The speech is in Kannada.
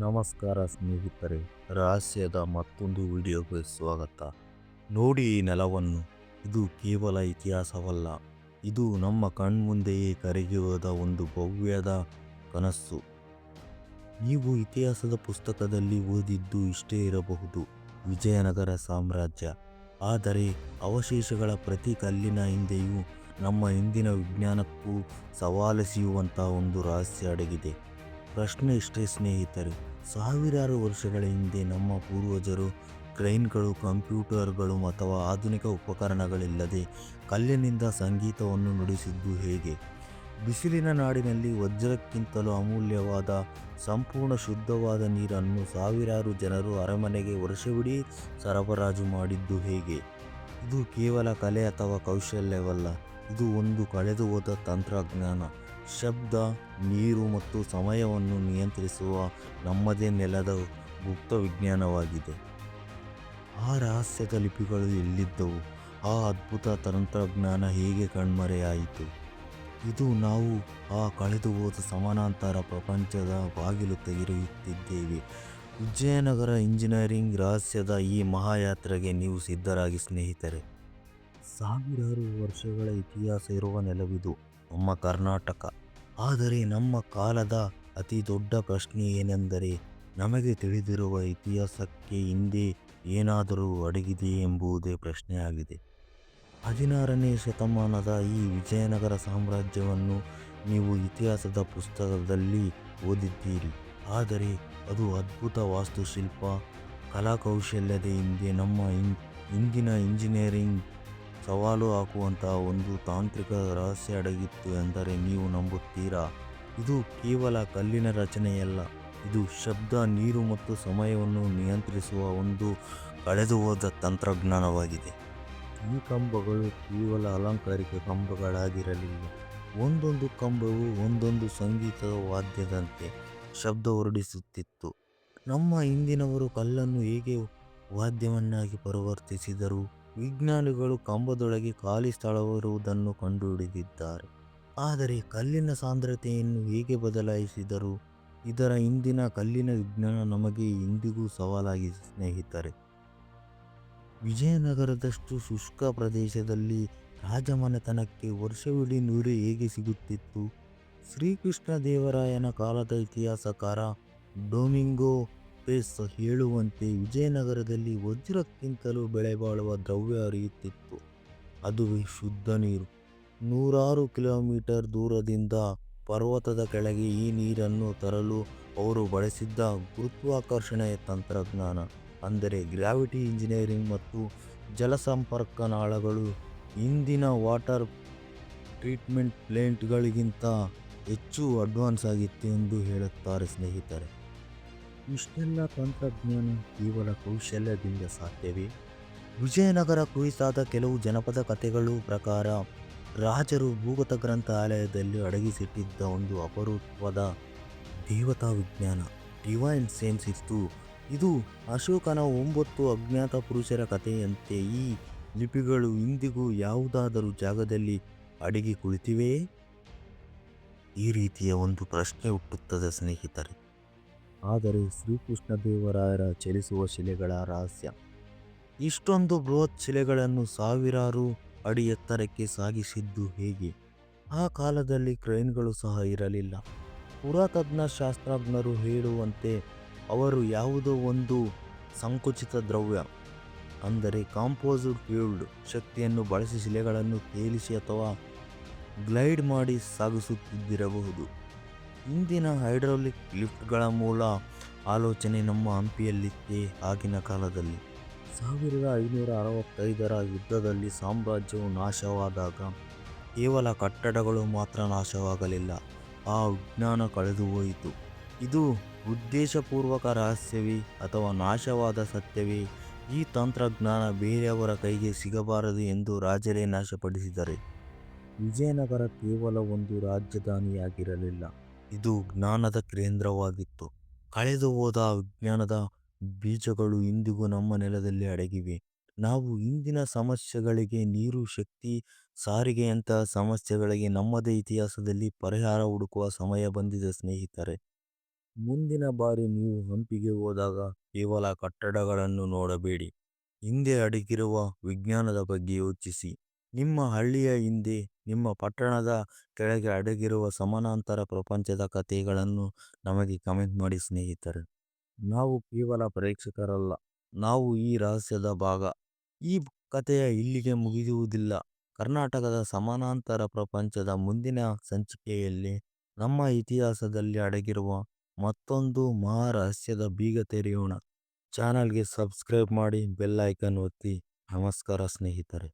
ನಮಸ್ಕಾರ ಸ್ನೇಹಿತರೆ, ರಹಸ್ಯದ ಮತ್ತೊಂದು ವಿಡಿಯೋಗೆ ಸ್ವಾಗತ. ನೋಡಿ ಈ ನೆಲವನ್ನು. ಇದು ಕೇವಲ ಇತಿಹಾಸವಲ್ಲ. ಇದು ನಮ್ಮ ಕಣ್ಮುಂದೆಯೇ ಕರಗಿ ಹೋದ ಒಂದು ಭವ್ಯದ ಕನಸು. ನೀವು ಇತಿಹಾಸದ ಪುಸ್ತಕದಲ್ಲಿ ಓದಿದ್ದು ಇಷ್ಟೇ ಇರಬಹುದು. ವಿಜಯನಗರ ಸಾಮ್ರಾಜ್ಯ. ಆದರೆ ಅವಶೇಷಗಳ ಪ್ರತಿ ಕಲ್ಲಿನ ಹಿಂದೆಯೂ ನಮ್ಮ ಇಂದಿನ ವಿಜ್ಞಾನಕ್ಕೂ ಸವಾಲೆಸೆಯುವಂತಹ ಒಂದು ರಹಸ್ಯ ಅಡಗಿದೆ. ಪ್ರಶ್ನೆ ಇಷ್ಟೇ ಸ್ನೇಹಿತರೆ. ಸಾವಿರಾರು ವರ್ಷಗಳ ಹಿಂದೆ ನಮ್ಮ ಪೂರ್ವಜರು ಕ್ರೈನ್ಗಳು, ಕಂಪ್ಯೂಟರ್ಗಳು ಅಥವಾ ಆಧುನಿಕ ಉಪಕರಣಗಳಿಲ್ಲದೆ ಕಲ್ಲಿನಿಂದ ಸಂಗೀತವನ್ನು ನುಡಿಸಿದ್ದು ಹೇಗೆ? ಬಿಸಿಲಿನ ನಾಡಿನಲ್ಲಿ ವಜ್ರಕ್ಕಿಂತಲೂ ಅಮೂಲ್ಯವಾದ, ಸಂಪೂರ್ಣ ಶುದ್ಧವಾದ ನೀರನ್ನು ಸಾವಿರಾರು ಜನರು ಅರಮನೆಗೆ ವರ್ಷವಿಡೀ ಸರಬರಾಜು ಮಾಡಿದ್ದು ಹೇಗೆ? ಇದು ಕೇವಲ ಕಲೆ ಅಥವಾ ಕೌಶಲ್ಯವಲ್ಲ, ಇದು ಒಂದು ಕಳೆದು ಹೋದ ತಂತ್ರಜ್ಞಾನ. ಶಬ್ದ, ನೀರು ಮತ್ತು ಸಮಯವನ್ನು ನಿಯಂತ್ರಿಸುವ ನಮ್ಮದೇ ನೆಲದ ಗುಪ್ತ ವಿಜ್ಞಾನವಾಗಿದೆ. ಆ ರಹಸ್ಯದ ಲಿಪಿಗಳು ಎಲ್ಲಿದ್ದವು? ಆ ಅದ್ಭುತ ತಂತ್ರಜ್ಞಾನ ಹೇಗೆ ಕಣ್ಮರೆಯಾಯಿತು? ಇದು ನಾವು ಆ ಕಳೆದು ಹೋದ ಸಮಾನಾಂತರ ಪ್ರಪಂಚದ ಬಾಗಿಲು ತೆಗೆಯುತ್ತಿದ್ದೇವೆ. ವಿಜಯನಗರ ಇಂಜಿನಿಯರಿಂಗ್ ರಹಸ್ಯದ ಈ ಮಹಾಯಾತ್ರೆಗೆ ನೀವು ಸಿದ್ಧರಾಗಿ ಸ್ನೇಹಿತರೆ. ಸಾವಿರಾರು ವರ್ಷಗಳ ಇತಿಹಾಸ ಇರುವ ನೆಲವಿದು ನಮ್ಮ ಕರ್ನಾಟಕ. ಆದರೆ ನಮ್ಮ ಕಾಲದ ಅತಿ ದೊಡ್ಡ ಪ್ರಶ್ನೆ ಏನೆಂದರೆ, ನಮಗೆ ತಿಳಿದಿರುವ ಇತಿಹಾಸಕ್ಕೆ ಹಿಂದೆ ಏನಾದರೂ ಅಡಗಿದೆ ಎಂಬುದೇ ಪ್ರಶ್ನೆಯಾಗಿದೆ. ಹದಿನಾರನೇ ಶತಮಾನದ ಈ ವಿಜಯನಗರ ಸಾಮ್ರಾಜ್ಯವನ್ನು ನೀವು ಇತಿಹಾಸದ ಪುಸ್ತಕದಲ್ಲಿ ಓದಿದ್ದೀರಿ. ಆದರೆ ಅದು ಅದ್ಭುತ ವಾಸ್ತುಶಿಲ್ಪ, ಕಲಾಕೌಶಲ್ಯದ ಹಿಂದೆ ನಮ್ಮ ಇಂದಿನ ಇಂಜಿನಿಯರಿಂಗ್ ಸವಾಲು ಹಾಕುವಂತಹ ಒಂದು ತಾಂತ್ರಿಕ ರಹಸ್ಯ ಅಡಗಿತ್ತು ಎಂದರೆ ನೀವು ನಂಬುತ್ತೀರಾ? ಇದು ಕೇವಲ ಕಲ್ಲಿನ ರಚನೆಯಲ್ಲ, ಇದು ಶಬ್ದ, ನೀರು ಮತ್ತು ಸಮಯವನ್ನು ನಿಯಂತ್ರಿಸುವ ಒಂದು ಕಳೆದು ಹೋದ ತಂತ್ರಜ್ಞಾನವಾಗಿದೆ. ಈ ಕಂಬಗಳು ಕೇವಲ ಅಲಂಕಾರಿಕ ಕಂಬಗಳಾಗಿರಲಿಲ್ಲ, ಒಂದೊಂದು ಕಂಬವು ಒಂದೊಂದು ಸಂಗೀತದ ವಾದ್ಯದಂತೆ ಶಬ್ದ ಹೊರಡಿಸುತ್ತಿತ್ತು. ನಮ್ಮ ಹಿಂದಿನವರು ಕಲ್ಲನ್ನು ಹೇಗೆ ವಾದ್ಯವನ್ನಾಗಿ ಪರಿವರ್ತಿಸಿದರು? ವಿಜ್ಞಾನಿಗಳು ಕಂಬದೊಳಗೆ ಖಾಲಿ ಸ್ಥಳವಿರುವುದನ್ನು ಕಂಡುಹಿಡಿದಿದ್ದಾರೆ. ಆದರೆ ಕಲ್ಲಿನ ಸಾಂದ್ರತೆಯನ್ನು ಹೇಗೆ ಬದಲಾಯಿಸಿದರು? ಇದರ ಹಿಂದಿನ ಕಲ್ಲಿನ ವಿಜ್ಞಾನ ನಮಗೆ ಇಂದಿಗೂ ಸವಾಲಾಗಿ ಸ್ನೇಹಿತರೆ. ವಿಜಯನಗರದಷ್ಟು ಶುಷ್ಕ ಪ್ರದೇಶದಲ್ಲಿ ರಾಜಮನೆತನಕ್ಕೆ ವರ್ಷವಿಡೀ ನೂರು ಹೇಗೆ ಸಿಗುತ್ತಿತ್ತು? ಶ್ರೀಕೃಷ್ಣ ದೇವರಾಯನ ಕಾಲದ ಇತಿಹಾಸಕಾರ ಡೊಮಿಂಗೋ ಪೇಸ್ ಹೇಳುವಂತೆ ವಿಜಯನಗರದಲ್ಲಿ ವಜ್ರಕ್ಕಿಂತಲೂ ಬೆಳೆ ಬಾಳುವ ದ್ರವ್ಯ ಹರಿಯುತ್ತಿತ್ತು. ಅದುವೇ ಶುದ್ಧ ನೀರು. ನೂರಾರು ಕಿಲೋಮೀಟರ್ ದೂರದಿಂದ ಪರ್ವತದ ಕೆಳಗೆ ಈ ನೀರನ್ನು ತರಲು ಅವರು ಬಳಸಿದ್ದ ಗುರುತ್ವಾಕರ್ಷಣೆಯ ತಂತ್ರಜ್ಞಾನ, ಅಂದರೆ ಗ್ರಾವಿಟಿ ಇಂಜಿನಿಯರಿಂಗ್ ಮತ್ತು ಜಲಸಂಪರ್ಕ ನಾಳಗಳು, ಇಂದಿನ ವಾಟರ್ ಟ್ರೀಟ್ಮೆಂಟ್ ಪ್ಲೇಂಟ್ಗಳಿಗಿಂತ ಹೆಚ್ಚು ಅಡ್ವಾನ್ಸ್ ಆಗಿತ್ತು ಎಂದು ಹೇಳುತ್ತಾರೆ ಸ್ನೇಹಿತರೆ. ಇಷ್ಟೆಲ್ಲ ತಂತ್ರಜ್ಞಾನ ಕೇವಲ ಕೌಶಲ್ಯದಿಂದ ಸಾಧ್ಯವೇ? ವಿಜಯನಗರ ಕುರಿತಾದ ಕೆಲವು ಜನಪದ ಕಥೆಗಳು ಪ್ರಕಾರ ರಾಜರು ಭೂಗತ ಗ್ರಂಥಾಲಯದಲ್ಲಿ ಅಡಗಿಸಿಟ್ಟಿದ್ದ ಒಂದು ಅಪರೂಪದ ದೇವತಾ ವಿಜ್ಞಾನ, ಡಿವೈನ್ ಸೆನ್ಸ್ ಇತ್ತು. ಇದು ಅಶೋಕನ ಒಂಬತ್ತು ಅಜ್ಞಾತ ಪುರುಷರ ಕಥೆಯಂತೆ ಈ ಲಿಪಿಗಳು ಇಂದಿಗೂ ಯಾವುದಾದರೂ ಜಾಗದಲ್ಲಿ ಅಡಗಿ ಕುಳಿತಿವೆಯೇ? ಈ ರೀತಿಯ ಒಂದು ಪ್ರಶ್ನೆ ಹುಟ್ಟುತ್ತದೆ ಸ್ನೇಹಿತರೆ. ಆದರೆ ಶ್ರೀಕೃಷ್ಣ ದೇವರಾಯರ ಚಲಿಸುವ ಶಿಲೆಗಳ ರಹಸ್ಯ. ಇಷ್ಟೊಂದು ಬೃಹತ್ ಶಿಲೆಗಳನ್ನು ಸಾವಿರಾರು ಅಡಿ ಎತ್ತರಕ್ಕೆ ಸಾಗಿಸಿದ್ದು ಹೇಗೆ? ಆ ಕಾಲದಲ್ಲಿ ಕ್ರೈನ್ಗಳು ಸಹ ಇರಲಿಲ್ಲ. ಪುರಾತಜ್ಞ ಶಾಸ್ತ್ರಜ್ಞರು ಹೇಳುವಂತೆ ಅವರು ಯಾವುದೋ ಒಂದು ಸಂಕುಚಿತ ದ್ರವ್ಯ, ಅಂದರೆ ಕಾಂಪೋಸಿಟ್ ಫ್ಯೂಲ್ಡ್ ಶಕ್ತಿಯನ್ನು ಬಳಸಿ ಶಿಲೆಗಳನ್ನು ತೇಲಿಸಿ ಅಥವಾ ಗ್ಲೈಡ್ ಮಾಡಿ ಸಾಗಿಸುತ್ತಿದ್ದಿರಬಹುದು. ಇಂದಿನ ಹೈಡ್ರಾಲಿಕ್ ಲಿಫ್ಟ್ಗಳ ಮೂಲ ಆಲೋಚನೆ ನಮ್ಮ ಹಂಪಿಯಲ್ಲಿತ್ತೇ ಆಗಿನ ಕಾಲದಲ್ಲಿ. ಸಾವಿರದ ಐನೂರ ಅರವತ್ತೈದರ ಯುದ್ಧದಲ್ಲಿ ಸಾಮ್ರಾಜ್ಯವು ನಾಶವಾದಾಗ ಕೇವಲ ಕಟ್ಟಡಗಳು ಮಾತ್ರ ನಾಶವಾಗಲಿಲ್ಲ, ಆ ವಿಜ್ಞಾನ ಕಳೆದು ಹೋಯಿತು. ಇದು ಉದ್ದೇಶಪೂರ್ವಕ ರಹಸ್ಯವೇ ಅಥವಾ ನಾಶವಾದ ಸತ್ಯವೇ? ಈ ತಂತ್ರಜ್ಞಾನ ಬೇರೆಯವರ ಕೈಗೆ ಸಿಗಬಾರದು ಎಂದು ರಾಜರೇ ನಾಶಪಡಿಸಿದರೆ? ವಿಜಯನಗರ ಕೇವಲ ಒಂದು ರಾಜಧಾನಿಯಾಗಿರಲಿಲ್ಲ. ಇದು ಜ್ಞಾನದ ಕೇಂದ್ರವಾಗಿತ್ತು. ಕಳೆದು ಹೋದ ವಿಜ್ಞಾನದ ಬೀಜಗಳು ಇಂದಿಗೂ ನಮ್ಮ ನೆಲದಲ್ಲಿ ಅಡಗಿವೆ. ನಾವು ಇಂದಿನ ಸಮಸ್ಯೆಗಳಿಗೆ ನೀರು, ಶಕ್ತಿ ಸಾರಿಗೆಯಂತಹ ಸಮಸ್ಯೆಗಳಿಗೆ ನಮ್ಮದೇ ಇತಿಹಾಸದಲ್ಲಿ ಪರಿಹಾರ ಹುಡುಕುವ ಸಮಯ ಬಂದಿದೆ ಸ್ನೇಹಿತರೆ. ಮುಂದಿನ ಬಾರಿ ನೀವು ಹಂಪಿಗೆ ಹೋದಾಗ ಕೇವಲ ಕಟ್ಟಡಗಳನ್ನು ನೋಡಬೇಡಿ. ಹಿಂದೆ ಅಡಗಿರುವ ವಿಜ್ಞಾನದ ಬಗ್ಗೆ ಯೋಚಿಸಿ. ನಿಮ್ಮ ಹಳ್ಳಿಯ ಹಿಂದೆ, ನಿಮ್ಮ ಪಟ್ಟಣದ ಕೆಳಗೆ ಅಡಗಿರುವ ಸಮಾನಾಂತರ ಪ್ರಪಂಚದ ಕಥೆಗಳನ್ನು ನಮಗೆ ಕಮೆಂಟ್ ಮಾಡಿ ಸ್ನೇಹಿತರೆ. ನಾವು ಕೇವಲ ಪ್ರೇಕ್ಷಕರಲ್ಲ, ನಾವು ಈ ರಹಸ್ಯದ ಭಾಗ. ಈ ಕಥೆಯ ಇಲ್ಲಿಗೆ ಮುಗಿಯುವುದಿಲ್ಲ. ಕರ್ನಾಟಕದ ಸಮಾನಾಂತರ ಪ್ರಪಂಚದ ಮುಂದಿನ ಸಂಚಿಕೆಯಲ್ಲಿ ನಮ್ಮ ಇತಿಹಾಸದಲ್ಲಿ ಅಡಗಿರುವ ಮತ್ತೊಂದು ಮಹಾರಹಸ್ಯದ ಬೀಗ ತೆರೆಯೋಣ. ಚಾನಲ್ಗೆ ಸಬ್ಸ್ಕ್ರೈಬ್ ಮಾಡಿ ಬೆಲ್ ಐಕನ್ ಒತ್ತಿ. ನಮಸ್ಕಾರ ಸ್ನೇಹಿತರೆ.